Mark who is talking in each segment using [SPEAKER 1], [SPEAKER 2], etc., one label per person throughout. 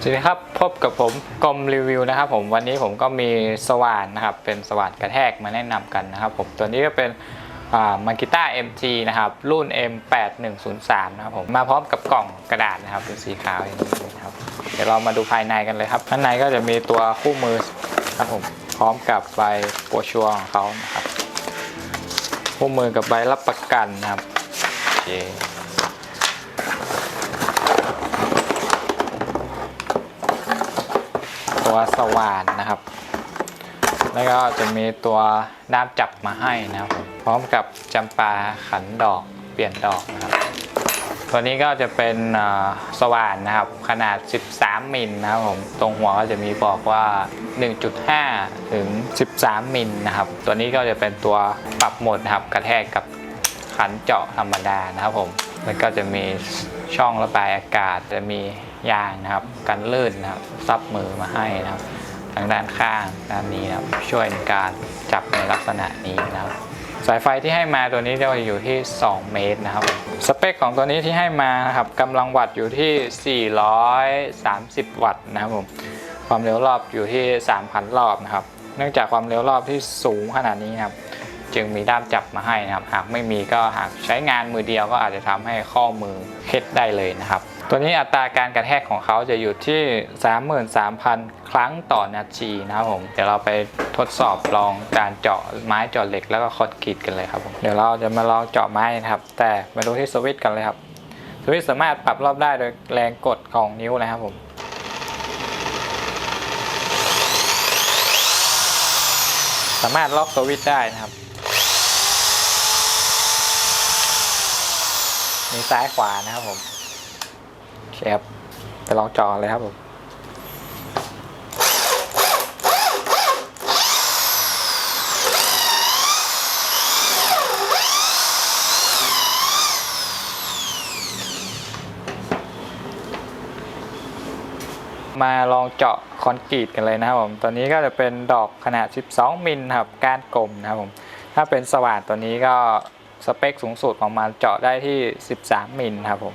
[SPEAKER 1] สวัสดีครับพบกับผมกรมรีวิวนะครับผมวันนี้ผมก็มีสว่านนะครับเป็นสว่านกระแทกมาแนะนำกันนะครับผมตัวนี้ก็เป็นมากิต้า MG นะครับรุ่น M8103 นะครับผมมาพร้อมกับกล่องกระดาษนะครับเป็นสีขาวอย่างนี้นะครับเดี๋ยวเรามาดูภายในกันเลยครับข้างในก็จะมีตัวคู่มือครับผมพร้อมกับใบโปรชัวของเขานะครับคู่มือกับใบรับประกันนะครับโอเค ตัวสว่านนะครับ แล้วก็จะมีตัวด้ามจับมาให้นะครับ พร้อมกับจำปาขันดอกเปลี่ยนดอกนะครับ ตัวนี้ก็จะเป็นสว่านนะครับ ขนาด 13 มิลนะครับผม ตรงหัวก็จะมีบอกว่า 1.5 ถึง 13 มิลนะครับ ตัวนี้ก็จะเป็นตัวปรับโหมดนะครับ กระแทกกับขันเจาะธรรมดานะครับผม แล้วก็จะมีช่องระบายอากาศ จะมียางนะครับ กันลื่นนะครับ ซับมือมาให้นะครับ ทางด้านข้างด้านนี้นะครับ ช่วยในการจับในลักษณะนี้นะครับ สายไฟที่ให้มาตัวนี้จะอยู่ที่ 2 เมตรนะครับ สเปคของตัวนี้ที่ให้มานะครับกำลังวัตต์อยู่ที่ 430 วัตต์นะครับผม ความเร็วรอบอยู่ที่ 3,000 รอบนะครับ เนื่องจากความเร็วรอบที่สูงขนาดนี้นครับ จึงมีด้ามจับมาให้นะครับ หากไม่มีก็หากใช้งานมือเดียวก็อาจจะทำให้ข้อมือเคล็ดได้เลยนะครับ ตัวนี้อัตราการกระแทกของเขาจะอยู่ที่ 33,000 ครั้งต่อนาทีนะครับผม เดี๋ยวเราไปทดสอบลองการเจาะไม้เจาะเหล็กแล้วก็คอนกรีตกันเลยครับผม เดี๋ยวเราจะมาลองเจาะไม้นะครับ แต่มาดูที่สวิตช์กันเลยครับ สวิตช์สามารถปรับรอบได้โดยแรงกดของนิ้วนะครับผมสามารถล็อกสวิตช์ได้นะครับ มีซ้ายขวานะครับผมเคครับไปลองจอเลยครับผมมาลองเจาะคอนกรีตกันเลยนะครับผม ตัวนี้ก็จะเป็นดอกขนาด 12 มิลครับ ก้านกลมนะครับผม ถ้าเป็นสว่านตัวนี้ก็ สเปคสูงสุดของมันเจาะได้ที่ 13 มิลครับผม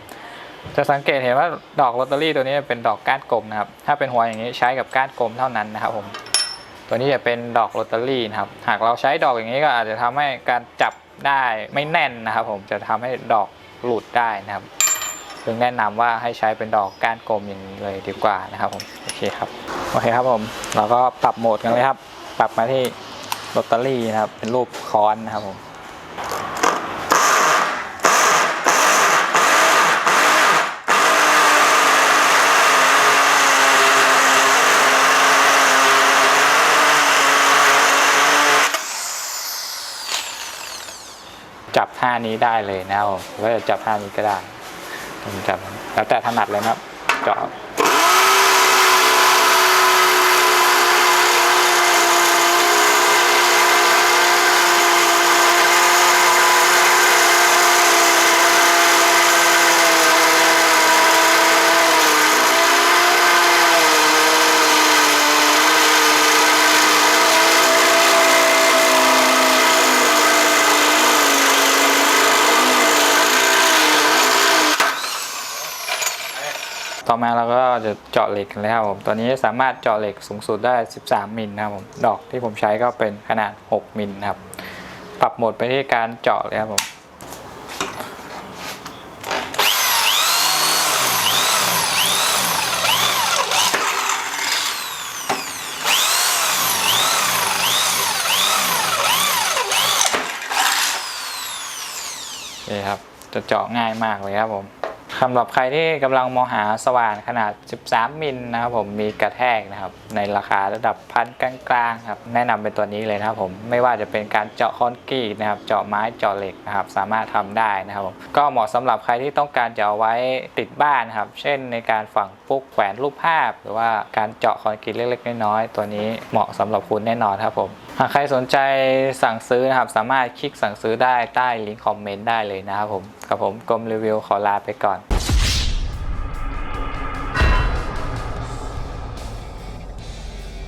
[SPEAKER 1] จะสังเกตเห็นว่าดอกลอตเตอรี่ตัวนี้เป็นดอกก้านกลมนะครับ ถ้าเป็นหัวอย่างนี้ใช้กับก้านกลมเท่านั้นนะครับผม ตัวนี้จะเป็นดอกลอตเตอรี่นะครับ หากเราใช้ดอกอย่างนี้ก็อาจจะทำให้การจับได้ไม่แน่นนะครับผม จะทำให้ดอกหลุดได้นะครับจึงแนะนำว่าให้ใช้เป็นดอกก้านกลมอย่างนี้เลยดีกว่านะครับผม โอเคครับ โอเคครับผม เราก็ปรับโหมดกันเลยครับ ปรับมาที่ลอตเตอรี่นะครับ เป็นรูปค้อนนะครับผม ท่านี้ได้เลยนะครับผมหรือว่าจะจับท่านี้ก็ได้จับแล้วแต่ถนัดเลยนะครับ เจาะ ต่อมาเราก็จะเจาะเหล็กกันแล้วครับผมตัวนี้สามารถเจาะเหล็กสูงสุดได้ 13 มิลนะครับผมดอกที่ผมใช้ก็เป็นขนาด 6 มิลนะครับ ปรับโหมดไปที่การเจาะเลยครับผมนี่ครับ จะเจาะง่ายมากเลยครับผม สำหรับใครที่กำลังมองหาสว่านขนาด 13 มิลนะครับผมมีกระแทกนะครับ ในราคาระดับพันกลางๆครับแนะนำเป็นตัวนี้เลยนะครับผมไม่ว่าจะเป็นการเจาะคอนกรีตนะครับ เจาะไม้เจาะเหล็กนะครับ สามารถทำได้นะครับก็เหมาะสำหรับใครที่ต้องการจะเอาไว้ติดบ้านนะครับ เช่นในการฝังปุ๊กแขวนรูปภาพ หรือว่าการเจาะคอนกรีตเล็กๆน้อยๆตัวนี้เหมาะสำหรับคุณแน่นอนครับผมหากใครสนใจสั่งซื้อนะครับ สามารถคลิกสั่งซื้อได้ใต้ลิงก์คอมเมนต์ได้เลยนะครับผมกับผมกรมรีวิวขอลาไปก่อน